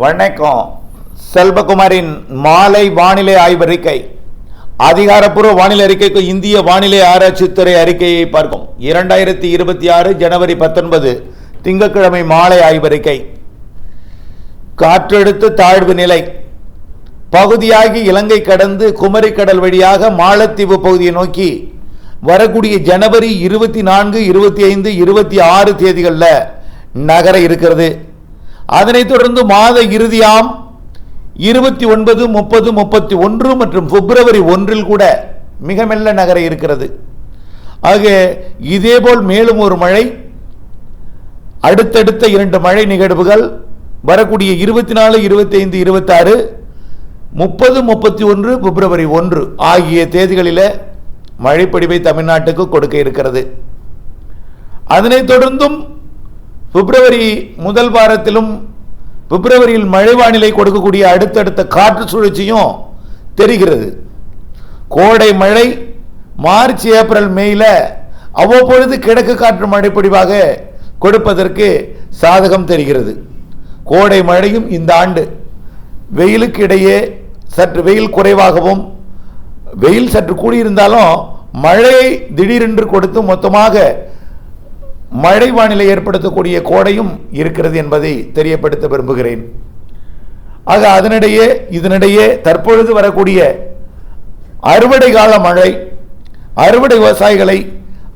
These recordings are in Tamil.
வணக்கம். செல்வகுமாரின் மாலை வானிலை ஆய்வறிக்கை அதிகாரப்பூர்வ வானிலை அறிக்கைக்கு இந்திய வானிலை ஆராய்ச்சித்துறை அறிக்கையை பார்க்கும். இரண்டாயிரத்தி இருபத்தி ஆறு ஜனவரி பத்தொன்பது திங்கட்கிழமை மாலை ஆய்வறிக்கை காற்றெடுத்த தாழ்வு நிலை. பகுதியாகி இலங்கை கடந்து குமரிக்கடல் வழியாக மாலத்தீவு பகுதியை நோக்கி வரக்கூடிய ஜனவரி இருபத்தி நான்கு இருபத்தி ஐந்து இருபத்தி ஆறு தேதிகளில் நகர இருக்கிறது. அதனைத் தொடர்ந்து மாத இறுதியாம் இருபத்தி ஒன்பது முப்பது முப்பத்தி ஒன்று மற்றும் பிப்ரவரி ஒன்றில் கூட மிக மெல்ல நகர இருக்கிறது. ஆக இதேபோல் மேலும் ஒரு மழை அடுத்தடுத்த இரண்டு மழை நிகழ்வுகள் வரக்கூடிய இருபத்தி நாலு இருபத்தைந்து இருபத்தாறு முப்பது முப்பத்தி ஒன்று பிப்ரவரி ஒன்று ஆகிய தேதிகளில் மழைப்பொழிவை தமிழ்நாட்டுக்கு கொடுக்க இருக்கிறது. அதனைத் தொடர்ந்தும் பிப்ரவரி முதல் வாரத்திலும் பிப்ரவரியில் மழை வானிலை கொடுக்கக்கூடிய அடுத்தடுத்த காற்று சுழற்சியும் தெரிகிறது. கோடை மழை மார்ச் ஏப்ரல் மேல அவ்வப்பொழுது கிழக்கு காற்று மழைப்பொடிவாக கொடுப்பதற்கு சாதகம் தெரிகிறது. கோடை மழையும் இந்த ஆண்டு. வெயிலுக்கு இடையே சற்று வெயில் குறைவாகவும் வெயில் சற்று கூடியிருந்தாலும் மழையை திடீரென்று கொடுத்து மொத்தமாக மழை வானிலை ஏற்படுத்தக்கூடிய கோடையும் இருக்கிறது என்பதை தெரியப்படுத்த விரும்புகிறேன். ஆக அதனிடையே இதனிடையே தற்பொழுது வரக்கூடிய அறுவடை கால மழை அறுவடை விவசாயிகளை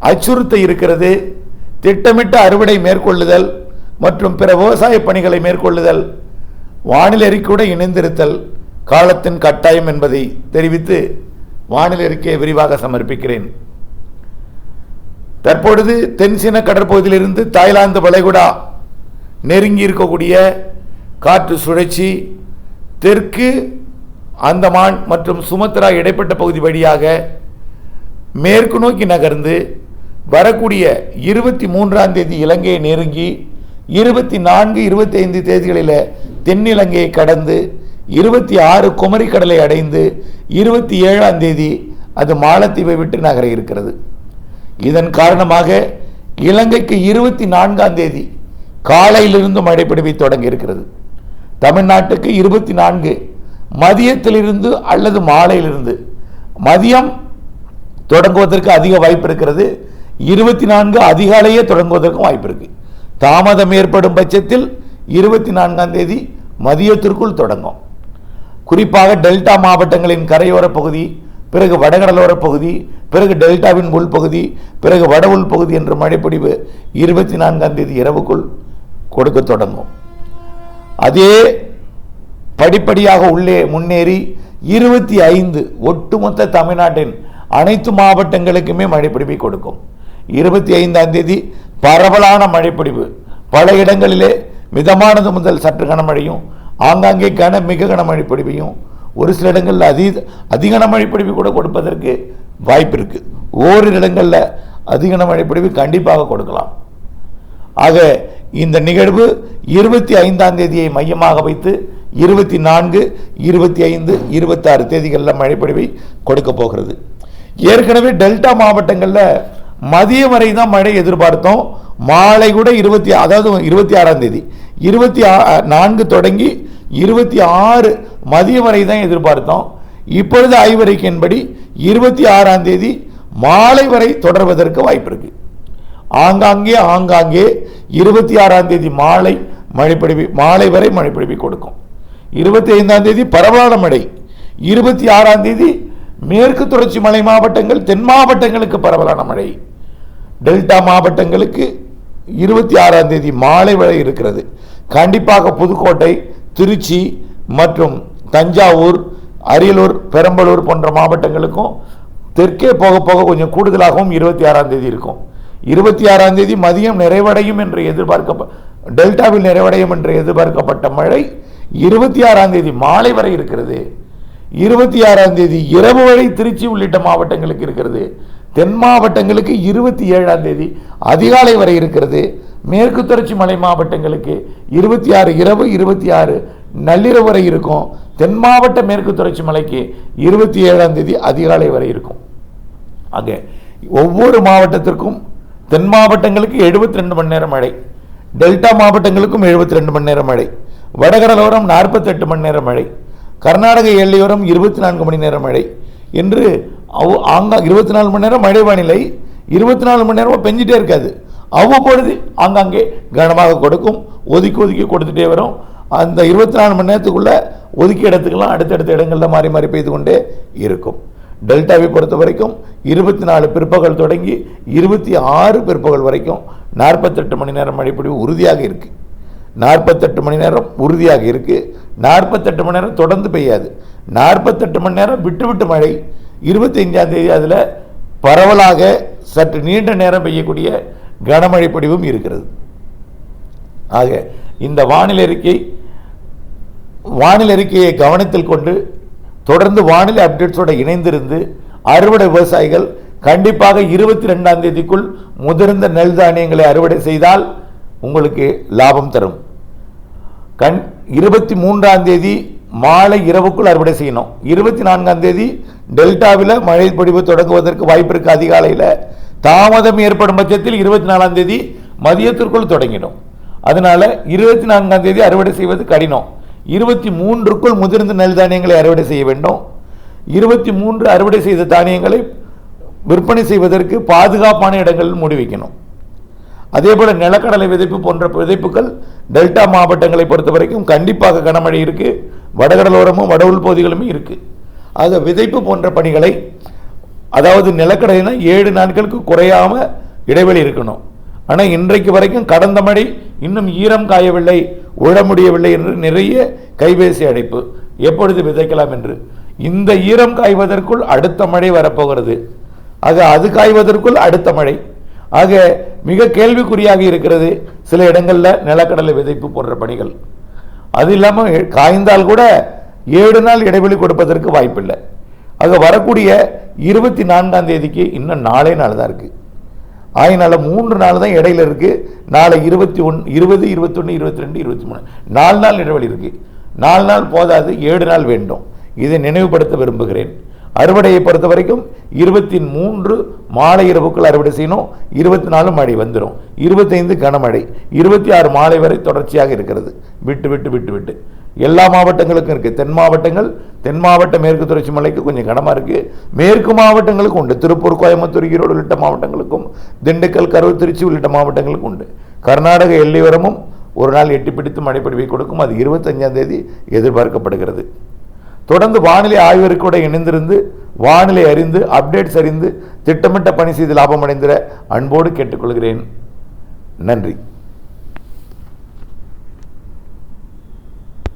அச்சுறுத்த இருக்கிறது. திட்டமிட்ட அறுவடை மேற்கொள்ளுதல் மற்றும் பிற விவசாய பணிகளை மேற்கொள்ளுதல் வானிலை அறிக்கையுடன் இணைந்திருத்தல் காலத்தின் கட்டாயம் என்பதை தெரிவித்து வானிலை அறிக்கையை விரிவாக சமர்ப்பிக்கிறேன். தற்பொழுது தென்சீன கடற்பகுதியிலிருந்து தாய்லாந்து வளைகுடா நெருங்கி இருக்கக்கூடிய காற்று சுழற்சி தெற்கு அந்தமான் மற்றும் சுமத்ரா இடைப்பட்ட பகுதி வழியாக மேற்கு நோக்கி நகர்ந்து வரக்கூடிய இருபத்தி மூன்றாம் தேதி இலங்கையை நெருங்கி இருபத்தி நான்கு இருபத்தி ஐந்து தேதிகளில் தென்னிலங்கையை கடந்து இருபத்தி ஆறு குமரிக்கடலை அடைந்து இருபத்தி ஏழாம் தேதி அது மாலத்தீவை விட்டு நகர இருக்கிறது. இதன் காரணமாக இலங்கைக்கு இருபத்தி நான்காம் தேதி காலையிலிருந்து மழை பிடிவை தொடங்கி இருக்கிறது. தமிழ்நாட்டுக்கு இருபத்தி நான்கு மதியத்திலிருந்து அல்லது மாலையிலிருந்து. மதியம் தொடங்குவதற்கு அதிக வாய்ப்பு இருக்கிறது. இருபத்தி நான்கு அதிகாலையே தொடங்குவதற்கும் வாய்ப்பு இருக்கு. தாமதம் ஏற்படும் பட்சத்தில் இருபத்தி நான்காம் தேதி மதியத்திற்குள் தொடங்கும். குறிப்பாக டெல்டா மாவட்டங்களின் கரையோர பகுதி பிறகு வடகடலோர பகுதி பிறகு டெல்டாவின் உள்பகுதி பிறகு வட உள்பகுதி என்ற மழைப்பொழிவு இருபத்தி நான்காம் தேதி இரவுக்குள் கொடுக்க தொடங்கும். அதே படிப்படியாக உள்ளே முன்னேறி இருபத்தி ஐந்து ஒட்டுமொத்த தமிழ்நாட்டின் அனைத்து மாவட்டங்களுக்குமே மழைப்பிடிவை கொடுக்கும். இருபத்தி ஐந்தாம் தேதி பரவலான மழைப்பிடிவு. பல இடங்களிலே மிதமானது முதல் சற்று கனமழையும் ஆங்காங்கே கன மிக கனமழை பொழிவையும் ஒரு சில இடங்களில் அதி அதிக மழைப்பொழிவு கூட கொடுப்பதற்கு வாய்ப்பு இருக்குது ஓரிரு இடங்களில் அதிக மழைப்பொழிவு கண்டிப்பாக கொடுக்கலாம். ஆக இந்த நிகழ்வு இருபத்தி ஐந்தாம் தேதியை மையமாக வைத்து இருபத்தி நான்கு இருபத்தி ஐந்து இருபத்தாறு தேதிகளில் மழைப்பொழிவை கொடுக்க போகிறது. ஏற்கனவே டெல்டா மாவட்டங்களில் மதியம் வரை தான் மழை எதிர்பார்த்தோம். மாலை கூட இருபத்தி அதாவது இருபத்தி ஆறாம் தேதி இருபத்தி ஆ- நான்கு தொடங்கி இருபத்தி ஆறு மதியம் வரை தான் எதிர்பார்த்தோம். இப்பொழுது ஆய்வறிக்கையின்படி இருபத்தி ஆறாம் தேதி மாலை வரை தொடர்வதற்கு வாய்ப்பு இருக்கு ஆங்காங்கே ஆங்காங்கே இருபத்தி ஆறாம் தேதி மாலை மழைப்பொழிவு மாலை வரை மழைப்பொழிவை கொடுக்கும். இருபத்தி ஐந்தாம் தேதி பரவலான மழை. இருபத்தி ஆறாம் தேதி மேற்கு தொடர்ச்சி மலை மாவட்டங்கள் தென் மாவட்டங்களுக்கு பரவலான மழை. டெல்டா மாவட்டங்களுக்கு இருபத்தி ஆறாம் தேதி மாலை வரை இருக்கிறது. கண்டிப்பாக புதுக்கோட்டை திருச்சி மற்றும் தஞ்சாவூர் அரியலூர் பெரம்பலூர் போன்ற மாவட்டங்களுக்கும் தெற்கே போக போக கொஞ்சம் கூடுதலாகவும் இருபத்தி ஆறாம் தேதி இருக்கும். இருபத்தி ஆறாம் தேதி மதியம் நிறைவடையும் என்று எதிர்பார்க்க டெல்டாவில் நிறைவடையும் என்று எதிர்பார்க்கப்பட்ட மழை இருபத்தி ஆறாம் தேதி மாலை வரை இருக்கிறது. இருபத்தி ஆறாம் தேதி இரவு வரை திருச்சி உள்ளிட்ட மாவட்டங்களுக்கு இருக்கிறது. தென் மாவட்டங்களுக்கு இருபத்தி ஏழாம் தேதி அதிகாலை வரை இருக்கிறது. மேற்கு தொடர்ச்சி மலை மாவட்டங்களுக்கு இருபத்தி ஆறு இரவு இருபத்தி ஆறு நள்ளிரவு வரை இருக்கும். தென் மாவட்ட மேற்கு தொடர்ச்சி மலைக்கு இருபத்தி ஏழாம் தேதி அதிகாலை வரை இருக்கும். ஆக ஒவ்வொரு மாவட்டத்திற்கும் தென் மாவட்டங்களுக்கு 72 ரெண்டு மணி நேரம் மழை டெல்டா மாவட்டங்களுக்கும் 72 ரெண்டு மணி நேரம் மழை வடகடலோரம் நாற்பத்தெட்டு மணி நேரம் மழை கர்நாடக எல்லையோரம் இருபத்தி நான்கு மணி நேரம் மழை என்று அவ்- ஆங்கா இருபத்தி நாலு மணி நேரம் மழை வானிலை இருபத்தி நாலு மணி நேரமும் பெஞ்சிட்டே இருக்காது. அவ்வப்பொழுது ஆங்காங்கே கனமாக கொடுக்கும். ஒதுக்கி ஒதுக்கி கொடுத்துட்டே வரும். அந்த இருபத்தி நாலு மணி நேரத்துக்குள்ள ஒதுக்கி இடத்துக்கெல்லாம் அடுத்தடுத்த இடங்களில் மாறி மாறி பெய்து கொண்டே இருக்கும். டெல்டாவை பொறுத்த வரைக்கும் இருபத்தி நாலு பிற்பகல் தொடங்கி இருபத்தி ஆறு பிற்பகல் வரைக்கும் நாற்பத்தெட்டு மணி நேரம் மழைப்பொழிவு உறுதியாக இருக்குது நாற்பத்தெட்டு மணி நேரம் உறுதியாக இருக்குது நாற்பத்தெட்டு மணி நேரம் தொடர்ந்து பெய்யாது. நாற்பத்தெட்டு மணி நேரம் விட்டு விட்டு மழை. இருபத்தைஞ்சாம் தேதி அதில் பரவலாக சற்று நீண்ட நேரம் பெய்யக்கூடிய கனமழை பொழிவும் இருக்கிறது. ஆக இந்த வானிலை அறிக்கை வானிலை அறிக்கையை கவனத்தில் கொண்டு தொடர்ந்து வானிலை அப்டேட்ஸோட இணைந்திருந்து அறுவடை விவசாயிகள் கண்டிப்பாக இருபத்தி ரெண்டாம் தேதிக்குள் முதிர்ந்த நெல் தானியங்களை அறுவடை செய்தால் உங்களுக்கு லாபம் தரும். கண் இருபத்தி மூன்றாம் தேதி மாலை இரவுக்குள் அறுவடை செய்யணும். இருபத்தி நான்காம் தேதி டெல்டாவில் மழை பொழிவு தொடங்குவதற்கு வாய்ப்பு இருக்குது அதிகாலையில். தாமதம் ஏற்படும் பட்சத்தில் இருபத்தி நாலாம் தேதி மதியத்திற்குள் தொடங்கிடும். அதனால இருபத்தி நான்காம் தேதி அறுவடை செய்வது கடினம். இருபத்தி மூன்றுக்குள் முதிர்ந்த நெல் தானியங்களை அறுவடை செய்ய வேண்டும். இருபத்தி மூன்று அறுவடை செய்த தானியங்களை விற்பனை செய்வதற்கு பாதுகாப்பான இடங்களில் மூடி வைக்கணும். அதே போல நிலக்கடலை விதைப்பு போன்ற விதைப்புகள் டெல்டா மாவட்டங்களை பொறுத்த வரைக்கும் கண்டிப்பாக கனமழை இருக்குது வடகடலோரமும் வட உள்பகுதிகளுமே இருக்குது ஆக விதைப்பு போன்ற பணிகளை அதாவது நிலக்கடலைனா ஏழு நாட்களுக்கு குறையாம இடைவெளி இருக்கணும். ஆனால் இன்றைக்கு வரைக்கும் கடந்த மழை இன்னும் ஈரம் காயவில்லை உழ முடியவில்லை என்று நிறைய கைபேசி அழைப்பு. எப்பொழுது விதைக்கலாம் என்று? இந்த ஈரம் காய்வதற்குள் அடுத்த மழை வரப்போகிறது. ஆக அது காய்வதற்குள் அடுத்த மழை. ஆக மிக கேள்விக்குறியாக இருக்கிறது சில இடங்களில் நிலக்கடலை விதைப்பு போன்ற பணிகள். அது இல்லாமல் காய்ந்தால் கூட ஏழு நாள் இடைவெளி கொடுப்பதற்கு வாய்ப்பில்லை. ஆக வரக்கூடிய இருபத்தி நான்காம் தேதிக்கு இன்னும் நாளே நாள் தான் இருக்குது ஆயினால மூன்று நாள் தான் இடையில இருக்குது நாளை இருபத்தி ஒன் இருபது இருபத்தொன்று இருபத்தி ரெண்டு இருபத்தி மூணு. நாலு நாள் இடைவெளி இருக்குது நாலு நாள் போதாது ஏழு நாள் வேண்டும். இதை நினைவுபடுத்த விரும்புகிறேன். அறுவடையை பொறுத்த வரைக்கும் இருபத்தி மூன்று மாலை இரவுக்குள் அறுவடை செய்யணும். இருபத்தி நாலு மழை வந்துடும் இருபத்தைந்து கனமழை. இருபத்தி ஆறு மாலை வரை தொடர்ச்சியாக இருக்கிறது. விட்டு விட்டு விட்டு விட்டு. எல்லா மாவட்டங்களுக்கும் இருக்குது தென் மாவட்டங்கள் தென் மாவட்ட மேற்கு தொடர்ச்சி மலைக்கு கொஞ்சம் கடமாக இருக்குது மேற்கு மாவட்டங்களுக்கும் உண்டு. திருப்பூர் கோயம்புத்தூர் ஈரோடு உள்ளிட்ட மாவட்டங்களுக்கும் திண்டுக்கல் கரூர் திருச்சி உள்ளிட்ட மாவட்டங்களுக்கும் உண்டு. கர்நாடக எல்லையோரமும் ஒரு நாள் எட்டி பிடித்து மழைப்பொழிவை கொடுக்கும். அது இருபத்தஞ்சாம் தேதி எதிர்பார்க்கப்படுகிறது. தொடர்ந்து வானிலை ஆய்வறிக்கையோட இணைந்திருந்து வானிலை அறிந்து அப்டேட்ஸ் அறிந்து திட்டமிட்ட பணி செய்து லாபமடைந்திட அன்போடு கேட்டுக்கொள்கிறேன். நன்றி.